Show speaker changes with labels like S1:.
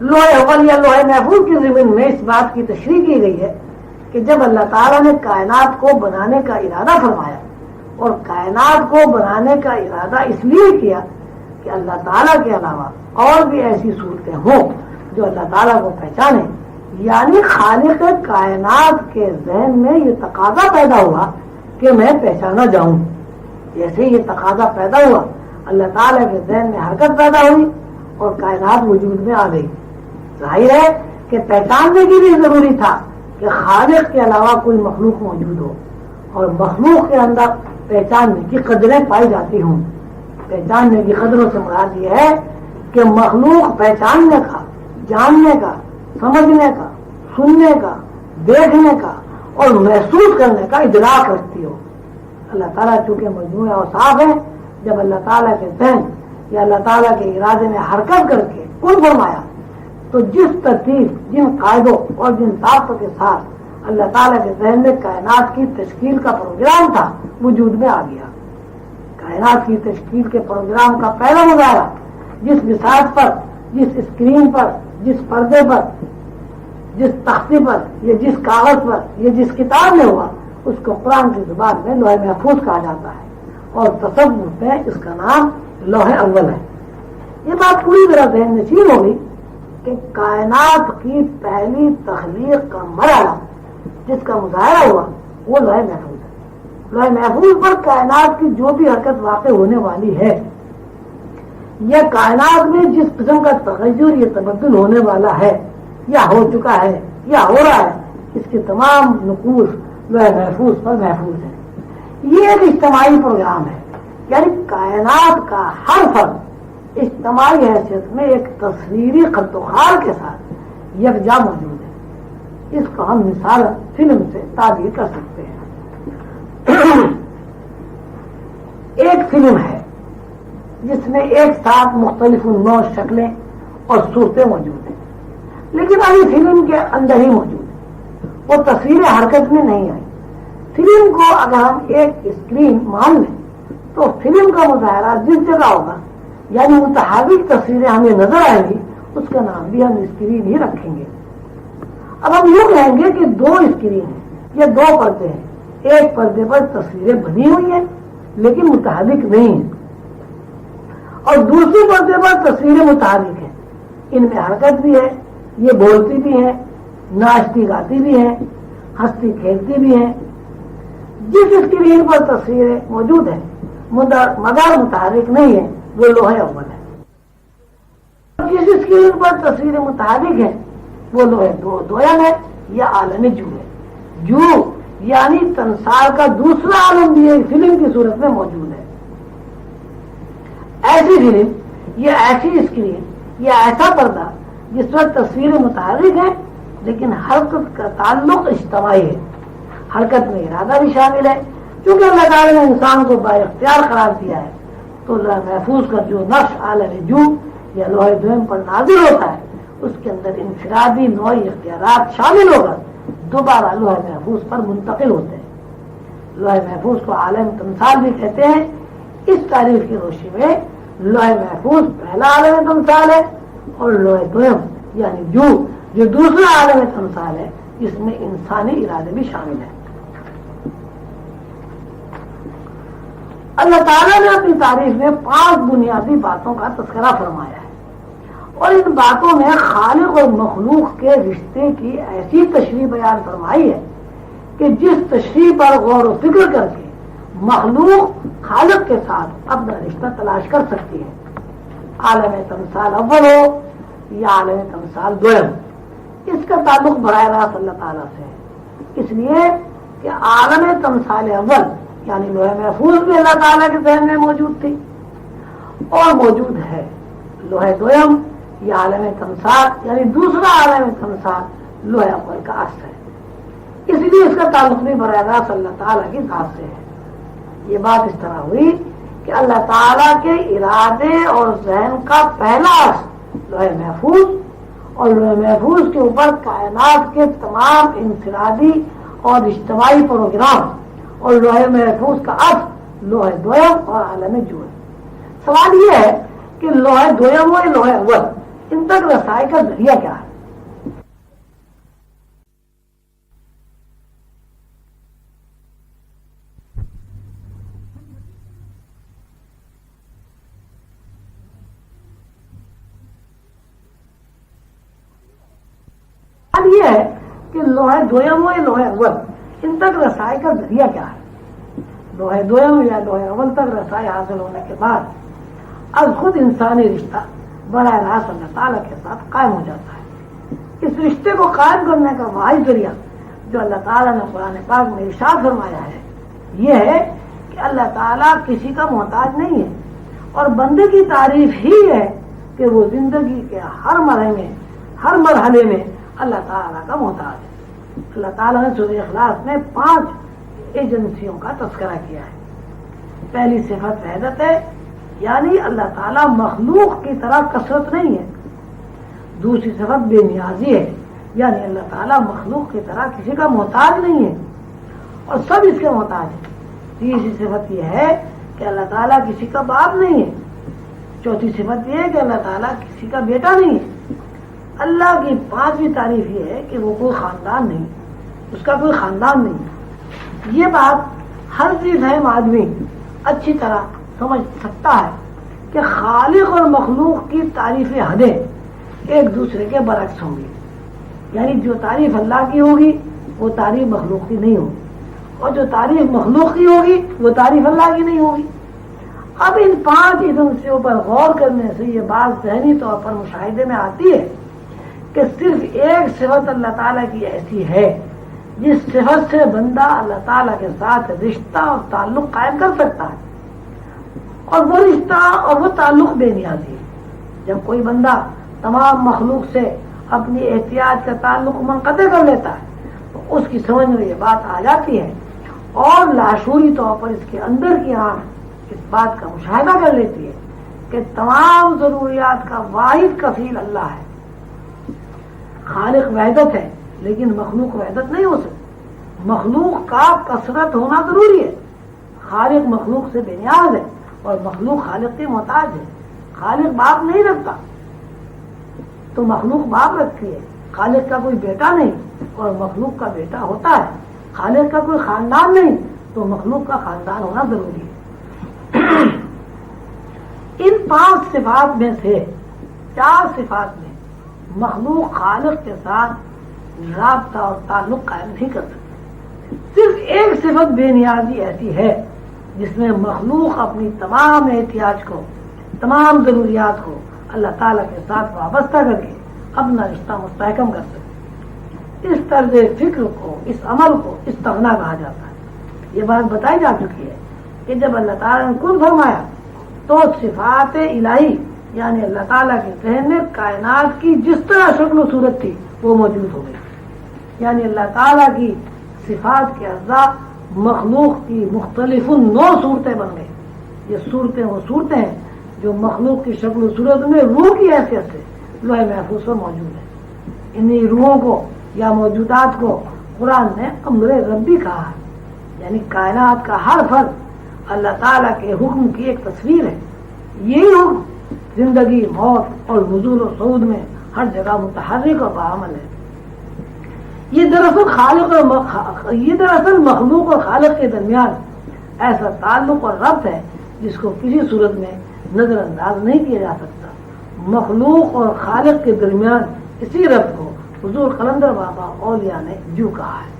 S1: لوہے اول یا لوہے محفوظ کی زمین میں اس بات کی تشریح کی گئی ہے کہ جب اللہ تعالیٰ نے کائنات کو بنانے کا ارادہ فرمایا اور کائنات کو بنانے کا ارادہ اس لیے کیا کہ اللہ تعالیٰ کے علاوہ اور بھی ایسی صورتیں ہوں جو اللہ تعالیٰ کو پہچانے یعنی خالق کائنات کے ذہن میں یہ تقاضا پیدا ہوا کہ میں پہچانا جاؤں۔ جیسے یہ تقاضا پیدا ہوا، اللہ تعالیٰ کے ذہن میں حرکت پیدا ہوئی اور کائنات وجود میں آ گئی۔ ظاہر ہے کہ پہچاننے کی بھی ضروری تھا کہ خالق کے علاوہ کوئی مخلوق موجود ہو اور مخلوق کے اندر پہچاننے کی قدریں پائی جاتی ہوں۔ پہچاننے کی قدروں سے مراد یہ ہے کہ مخلوق پہچاننے کا، جاننے کا، سمجھنے کا، سننے کا، دیکھنے کا اور محسوس کرنے کا ادراک رکھتی ہو۔ اللہ تعالیٰ چونکہ مجموعہ اور صاف ہے جب اللہ تعالیٰ کے ذہن یا اللہ تعالیٰ کے ارادے نے حرکت کر کے کل فرمایا تو جس ترتیب، جن قاعدوں اور جن ضابطوں کے ساتھ اللہ تعالیٰ کے ذہن میں کائنات کی تشکیل کا پروگرام تھا، وجود میں آ گیا۔ کائنات کی تشکیل کے پروگرام کا پہلا مظاہرہ، جس مثال پر، جس اسکرین پر، جس پردے پر، جس تختی پر، یا جس کاغذ پر، یا جس کتاب میں ہوا، اس کو قرآن کی زبان میں لوہے محفوظ کہا جاتا ہے۔ اور تصور میں اس کا نام لوہے اول ہے۔ یہ بات پوری طرح ذہن نشین ہوگی کہ کائنات کی پہلی تخلیق کا مرحلہ جس کا مظاہرہ ہوا، وہ لوہے محفوظ ہے۔ لوہے محفوظ پر کائنات کی جو بھی حرکت واقع ہونے والی ہے یہ کائنات میں جس قسم کا تغیر یہ تبدل ہونے والا ہے، یا ہو چکا ہے، یا ہو رہا ہے، اس کے تمام نقوص لوہے محفوظ پر محفوظ ہے یہ ایک اجتماعی پروگرام ہے یعنی کائنات کا ہر فرد اجتماعی حیثیت میں ایک تصویری خطوخار کے ساتھ یکجا موجود ہے۔ اس کو ہم مثال فلم سے تعبیر کر سکتے ہیں۔ ایک فلم ہے جس میں ایک ساتھ مختلف نو شکلیں اور صورتیں موجود ہیں، لیکن ابھی فلم کے اندر ہی موجود ہے وہ تصویریں حرکت میں نہیں آئی فلم کو اگر ہم ایک اسکرین مان لیں، تو فلم کا مظاہرہ جس جگہ ہوگا یعنی متحرک تصویریں ہمیں نظر آئیں گی، اس کا نام بھی ہم اسکرین ہی رکھیں گے۔ اب ہم یوں کہیں گے کہ دو اسکرین ہیں، یا دو پردے ہیں۔ ایک پردے پر تصویریں بنی ہوئی ہیں، لیکن متحرک نہیں ہیں۔ اور دوسری پردے پر تصویریں متحرک ہیں۔ ان میں حرکت بھی ہے، یہ بولتی بھی ہیں، ناچتی گاتی بھی ہیں، ہنستی کھیلتی بھی ہیں۔ جس اسکرین پر تصویریں موجود ہیں مگر متحرک نہیں ہے وہ لوہے اول ہے۔ جس اسکرین پر تصویریں متحرک ہیں وہ لوہے دو دویم ہے یا عالم جو ہے۔ جو یعنی تنسار کا دوسرا عالم بھی ایک فلم کی صورت میں موجود ہے۔ ایسی فلم یا ایسی اسکرین یا ایسا پردہ جس وقت تصویریں متحرک ہیں لیکن حرکت کا تعلق اجتماعی ہے۔ حرکت میں ارادہ بھی شامل ہے کیونکہ اللہ تعالیٰ نے انسان کو با اختیار قرار دیا ہے۔ تو اللہ محفوظ کا جو نقش عالم جو یا لوہے دوم پر نازل ہوتا ہے، اس کے اندر انفرادی نوعی اختیارات شامل ہوگا۔ دوبارہ لوہے محفوظ پر منتقل ہوتے ہیں۔ لوہے محفوظ کو عالم تمثال بھی کہتے ہیں۔ اس تاریخ کی روشنی میں لوہے محفوظ پہلا عالم تمثال ہے اور لوہے دوم یعنی جو جو دوسرا عالم تمثال ہے جس میں انسانی ارادے بھی شامل ہیں۔ اللہ تعالیٰ نے اپنی تاریخ میں پانچ بنیادی باتوں کا تذکرہ فرمایا ہے۔ اور ان باتوں میں خالق اور مخلوق کے رشتے کی ایسی تشریح بیان فرمائی ہے کہ جس تشریح پر غور و فکر کر کے مخلوق خالق کے ساتھ اپنا رشتہ تلاش کر سکتی ہے۔ عالم تمثال اول ہو یا عالم تمثال دوم اس کا تعلق براہ راست اللہ تعالیٰ سے ہے۔ اس لیے کہ عالم تمثال اول یعنی لوہے محفوظ بھی اللہ تعالیٰ کے ذہن میں موجود تھی۔ اور موجود ہے۔ لوہے دویم، یہ عالم تمسار یعنی دوسرا عالم تمسار لوہے اول کا اصل ہے۔ اس لیے اس کا تعلق بھی براہ راست اللہ تعالیٰ کی ذات سے ہے۔ یہ بات اس طرح ہوئی کہ اللہ تعالیٰ کے ارادے اور ذہن کا پہلا اصل لوہے محفوظ اور لوہے محفوظ کے اوپر کائنات کے تمام انفرادی اور اجتماعی پروگرام۔ اور لوہے محفوظ کا ارتھ لوہے دویم اور عالم جو سوال یہ ہے کہ لوہے دویم ہو یا لوہے اول؟ ان تک رسائی کا ذریعہ کیا ہے؟ یہ ہے کہ لوہے دویم ہو یا لوہے اول؟ ان تک رسائی کا ذریعہ کیا ہے؟ لوہے دویم یا لوہے اول تک رسائی حاصل ہونے کے بعد از خود انسانی رشتہ براہ راست اللہ تعالیٰ کے ساتھ قائم ہو جاتا ہے۔ اس رشتے کو قائم کرنے کا واحد ذریعہ جو اللہ تعالیٰ نے قرآن پاک میں ارشاد فرمایا ہے، یہ ہے کہ اللہ تعالیٰ کسی کا محتاج نہیں ہے۔ اور بندے کی تعریف ہی ہے کہ وہ زندگی کے ہر مرحلے میں، ہر مرحلے میں اللہ تعالیٰ کا محتاج ہے۔ اللہ تعالیٰ نے سورہ اخلاص میں پانچ ایجنسیوں کا تذکرہ کیا ہے۔ پہلی صفت وحدت ہے یعنی اللہ تعالیٰ مخلوق کی طرح کثرت نہیں ہے۔ دوسری صفت بے نیازی ہے یعنی اللہ تعالیٰ مخلوق کی طرح کسی کا محتاج نہیں ہے۔ اور سب اس کے محتاج ہیں۔ تیسری صفت یہ ہے کہ اللہ تعالیٰ کسی کا باپ نہیں ہے۔ چوتھی صفت یہ ہے کہ اللہ تعالیٰ کسی کا بیٹا نہیں ہے۔ اللہ کی پانچویں تعریف یہ ہے کہ وہ کوئی خاندان نہیں، اس کا کوئی خاندان نہیں۔ یہ بات ہر چیز ہے آدمی اچھی طرح سمجھ سکتا ہے کہ خالق اور مخلوق کی تعریف حدیں ایک دوسرے کے برعکس ہوں گی۔ یعنی جو تعریف اللہ کی ہوگی، وہ تعریف مخلوق کی نہیں ہوگی۔ اور جو تعریف مخلوق کی ہوگی، وہ تعریف اللہ کی نہیں ہوگی۔ اب ان پانچ ایجنسیوں پر غور کرنے سے یہ بات ذہنی طور پر مشاہدے میں آتی ہے کہ صرف ایک صفت اللہ تعالیٰ کی ایسی ہے، جس صفت سے بندہ اللہ تعالیٰ کے ساتھ رشتہ اور تعلق قائم کر سکتا ہے۔ اور وہ رشتہ اور وہ تعلق بے نیازی ہے۔ جب کوئی بندہ تمام مخلوق سے اپنی احتیاط کا تعلق منقطع کر لیتا ہے، تو اس کی سمجھ میں یہ بات آ جاتی ہے۔ اور لاشوری طور پر اس کے اندر کی آنکھ اس بات کا مشاہدہ کر لیتی ہے کہ تمام ضروریات کا واحد کفیل اللہ ہے۔ خالق وحدت ہے، لیکن مخلوق وحدت نہیں ہو سکتی۔ مخلوق کا کثرت ہونا ضروری ہے۔ خالق مخلوق سے بے نیاز ہے اور مخلوق خالق کے محتاج ہے۔ خالق باپ نہیں رکھتا۔ تو مخلوق باپ رکھتی ہے۔ خالق کا کوئی بیٹا نہیں اور مخلوق کا بیٹا ہوتا ہے۔ خالق کا کوئی خاندان نہیں، تو مخلوق کا خاندان ہونا ضروری ہے۔ ان پانچ صفات میں سے چار صفات میں مخلوق خالق کے ساتھ رابطہ اور تعلق قائم نہیں کر سکتے۔ صرف ایک صفت بے نیازی ایسی ہے جس میں مخلوق اپنی تمام احتیاط کو، تمام ضروریات کو اللہ تعالیٰ کے ساتھ وابستہ کر کے اپنا رشتہ مستحکم کر سکے اس طرز فکر کو، اس عمل کو استغنا کہا جاتا ہے۔ یہ بات بتائی جا چکی ہے کہ جب اللہ تعالیٰ نے کل فرمایا تو صفات الہی یعنی اللہ تعالیٰ کے ذہن میں کائنات کی جس طرح شکل و صورت تھی، وہ موجود ہو گئی۔ یعنی اللہ تعالیٰ کی صفات کے اعضاء مخلوق کی مختلف نو صورتیں بن گئی یہ صورتیں وہ صورتیں ہیں جو مخلوق کی شکل و صورت میں روح کی حیثیت سے لوہے محفوظ پر موجود ہے انہیں روحوں کو یا موجودات کو قرآن نے امر ربی کہا ہے۔ یعنی کائنات کا ہر فرد اللہ تعالیٰ کے حکم کی ایک تصویر ہے۔ یہی حکم زندگی، موت اور حضور و سعود میں ہر جگہ متحرک اور بعمل ہے۔ یہ دراصل خالق اور یہ دراصل مخلوق اور خالق کے درمیان ایسا تعلق اور ربط ہے جس کو کسی صورت میں نظر انداز نہیں کیا جا سکتا۔ مخلوق اور خالق کے درمیان اسی ربط کو حضور قلندر بابا اولیاء نے جو کہا ہے۔